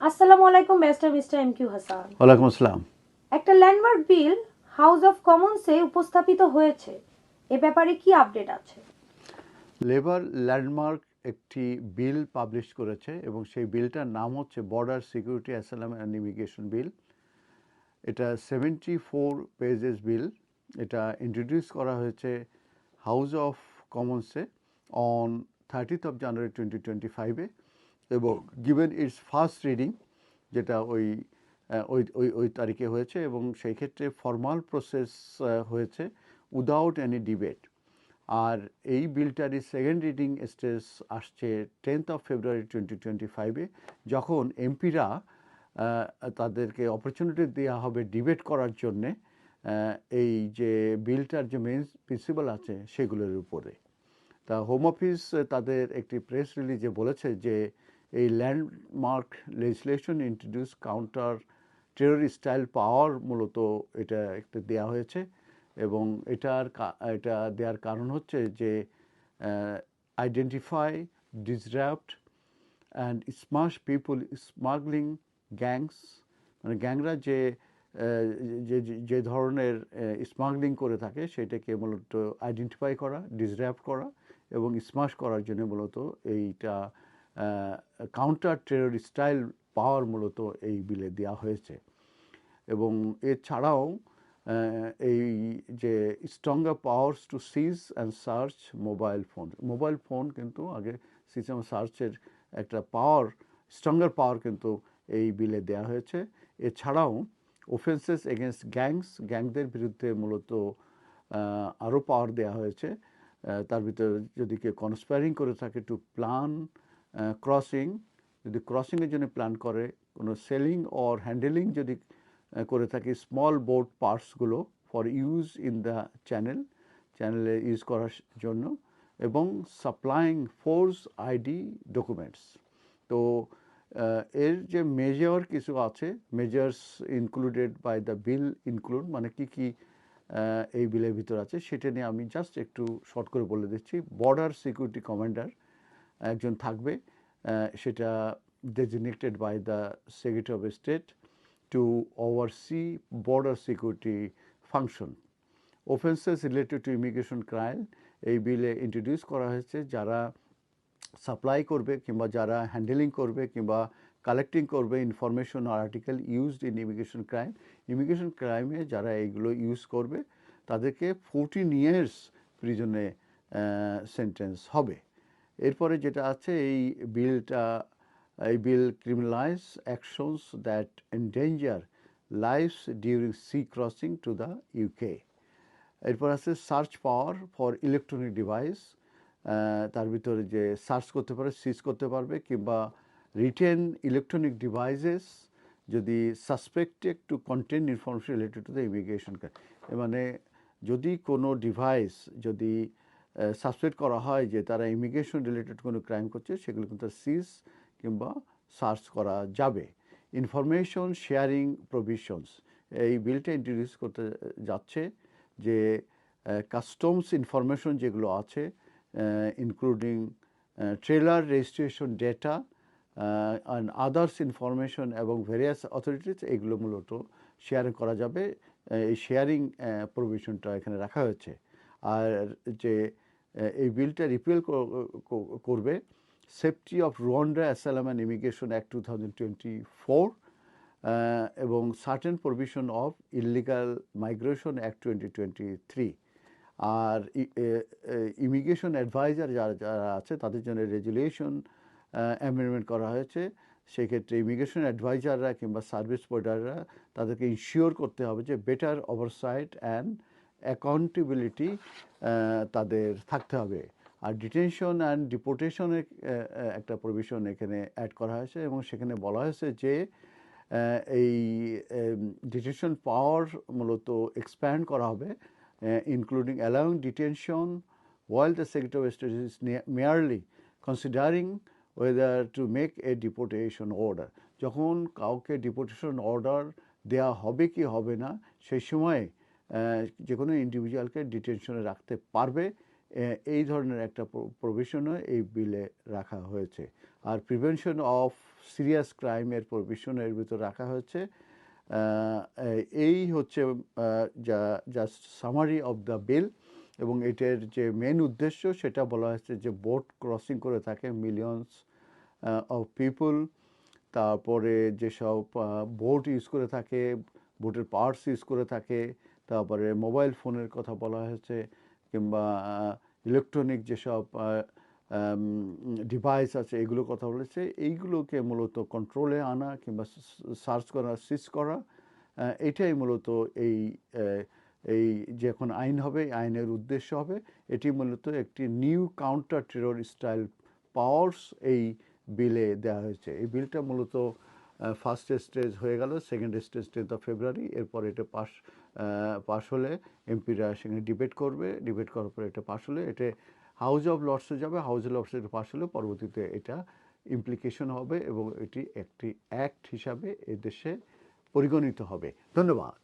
আসসালামু আলাইকুম barrister mister M Q Hasan ওয়ালাইকুম আসসালাম। একটা ল্যান্ডমার্ক বিল হাউস অফ কমন্সে উপস্থাপিত হয়েছে। এ ব্যাপারে কি আপডেট আছে? লেবার ল্যান্ডমার্ক একটি বিল পাবলিশ করেছে এবং সেই বিলটার নাম হচ্ছে border security asylum and immigration bill এটা সেভেন্টি ফোর পেজেস বিল এটা ইন্ট্রোডিউস করা হয়েছে house of কমন্সে on thirtieth of January twenty twenty ফাইভে এবং গিভেন ইটস ফার্স্ট রিডিং যেটা ওই ওই ওই ওই তারিখে হয়েছে এবং সেই ক্ষেত্রে ফর্মাল প্রসেস হয়েছে উইদাউট এনি ডিবেট আর এই বিলটারই সেকেন্ড রিডিং স্টেজ আসছে tenth of February twenty twenty ফাইভে যখন এমপিরা তাদেরকে অপরচুনিটি দেওয়া হবে ডিবেট করার জন্যে এই যে বিলটার যে মেন প্রিন্সিপাল আছে সেগুলোর উপরে। তা হোম অফিস তাদের একটি প্রেস রিলিজে বলেছে যে এই landmark legislation introduce counter terror style power মূলত এটা একটা দেওয়া হয়েছে। এবং এটার এটা দেওয়ার কারণ হচ্ছে যে identify disrupt and smash people smuggling gangs মানে গ্যাংরা যে যে- যে ধরনের স্মাগলিং করে থাকে, সেটাকে মূলত আইডেন্টিফাই করা ডিসরাপ্ট করা এবং স্মাশ করার জন্য মূলত এইটা কাউন্টার টেরর স্টাইল পাওয়ার মূলত এই বিলে দেওয়া হয়েছে। এবং এছাড়াও এই যে stronger powers to seize and search mobile phone mobile phone কিন্তু আগে সিজ এবং সার্চের একটা পাওয়ার স্ট্রঙ্গার পাওয়ার কিন্তু এই বিলে দেওয়া হয়েছে। এছাড়াও ওফেন্সেস এগেনস্ট গ্যাংস গ্যাংদের বিরুদ্ধে মূলত আরও পাওয়ার দেওয়া হয়েছে। তার ভিতরে যদি কেউ কনস্পায়ারিং করে থাকে টু প্ল্যান ক্রসিং যদি ক্রসিংয়ের জন্য প্ল্যান করে, কোনো সেলিং অর হ্যান্ডেলিং যদি করে থাকে small boat পার্টসগুলো for use in the channel চ্যানেলে ইউজ করার জন্য, এবং সাপ্লাইং ফোর্স আইডি ডকুমেন্টস তো এর যে মেজর কিছু আছে measures included by the bill include মানে কি কি এই বিলের ভিতর আছে, সেটা নিয়ে আমি জাস্ট একটু শর্ট করে বলে দিচ্ছি। বর্ডার সিকিউরিটি কমান্ডার একজন থাকবে। সেটা designated by the secretary of state to overseas border security function offences related to immigration crime এই বিলে ইন্ট্রোডিউস করা হয়েছে, যারা সাপ্লাই করবে কিংবা যারা হ্যান্ডেলিং করবে কিংবা কালেক্টিং করবে information R article used in immigration crime immigration ক্রাইমে যারা এইগুলো ইউজ করবে, তাদেরকে ফোরটিন ইয়ার্স প্রিজনে সেন্টেন্স হবে। এরপরে যেটা আছে, এই বিলটা এই bill criminalise actions that endanger lives during sea crossing to the UK এরপর আছে search power for electronic device তার ভিতরে যে সার্চ করতে পারে সিজ করতে পারবে, কিংবা রিটেন ইলেকট্রনিক ডিভাইসেস যদি suspected to content information related to the immigration মানে যদি কোনো ডিভাইস যদি সাসপেক্ট করা হয় যে তারা ইমিগ্রেশন রিলেটেড কোনো ক্রাইম করছে, সেগুলো কিন্তু সিজ কিংবা সার্চ করা যাবে। ইনফরমেশন শেয়ারিং প্রভিশনস এই বিলটা ইন্ট্রোডিউস করতে যাচ্ছে যে কাস্টমস ইনফরমেশন যেগুলো আছে including trailer registration data and others information এবং ভেরিয়াস অথরিটিস এগুলো মূলত শেয়ার করা যাবে। এই শেয়ারিং প্রভিশনটা এখানে রাখা হয়েছে। আর যে এই বিলটা রিপিল করবে। Safety of Rwanda asylum and immigration act two thousand twenty four এবং certain provision of illegal migration act twenty twenty three R immigration adviser যারা যারা আছে, তাদের জন্য রেজুলেশন অ্যামেন্ডমেন্ট করা হয়েছে। সেক্ষেত্রে ইমিগ্রেশন অ্যাডভাইজাররা কিংবা সার্ভিস প্রোভাইডাররা তাদেরকে ইনশিওর করতে হবে যে বেটার ওভারসাইট অ্যান্ড অ্যাকাউন্টেবিলিটি তাদের থাকতে হবে। আর ডিটেনশন অ্যান্ড ডিপোর্টেশনের একটা প্রভিশন এখানে অ্যাড করা হয়েছে এবং সেখানে বলা হয়েছে যে এই ডিটেনশন পাওয়ার মূলত এক্সপ্যান্ড করা হবে including allowing detention the Secretary of State is ne- merely considering whether to make a deportation order. যখন কাউকে ডিপোর্টেশন অর্ডার দেওয়া হবে কি হবে না, সেই সময় যে কোনো ইন্ডিভিজুয়ালকে ডিটেনশনে রাখতে পারবে। এই ধরনের একটা প্রভিশনও এই বিলে রাখা হয়েছে। আর প্রিভেনশন অফ সিরিয়াস ক্রাইমের প্রভিশনের ভিতর রাখা হয়েছে। এই হচ্ছে যা just summary of the bill এবং এটার যে মেন উদ্দেশ্য সেটা বলা হয়েছে যে বোট ক্রসিং করে থাকে মিলিয়নস অফ পিপল তারপরে যেসব বোট ইউজ করে থাকে বোটের পার্টস ইউজ করে থাকে তারপরে মোবাইল ফোনের কথা বলা হয়েছে কিংবা ইলেকট্রনিক যেসব ডিভাইস আছে এগুলোর কথা বলেছে, এইগুলোকে মূলত কন্ট্রোলে আনা কিংবা সার্চ করা সিজ করা এটাই মূলত এই এই যে এখন আইন হবে, আইনের উদ্দেশ্য হবে, এটি মূলত একটি new counter terror style powers এই বিলে দেওয়া হয়েছে। এই বিলটা মূলত ফার্স্ট স্টেজ হয়ে গেল second stage tenth of February এরপর এটা পাস পাস হলে এমপিরা সেখানে ডিবেট করবে ডিবেট করার পরে এটা পাস হলে এটা হাউস অফ লর্ডসে যাবে হাউস অফ লর্ডসে পাস হলে পরবর্তীতে এটা ইমপ্লিকেশন হবে এবং এটি একটি অ্যাক্ট হিসাবে এদেশে পরিগণিত হবে। ধন্যবাদ।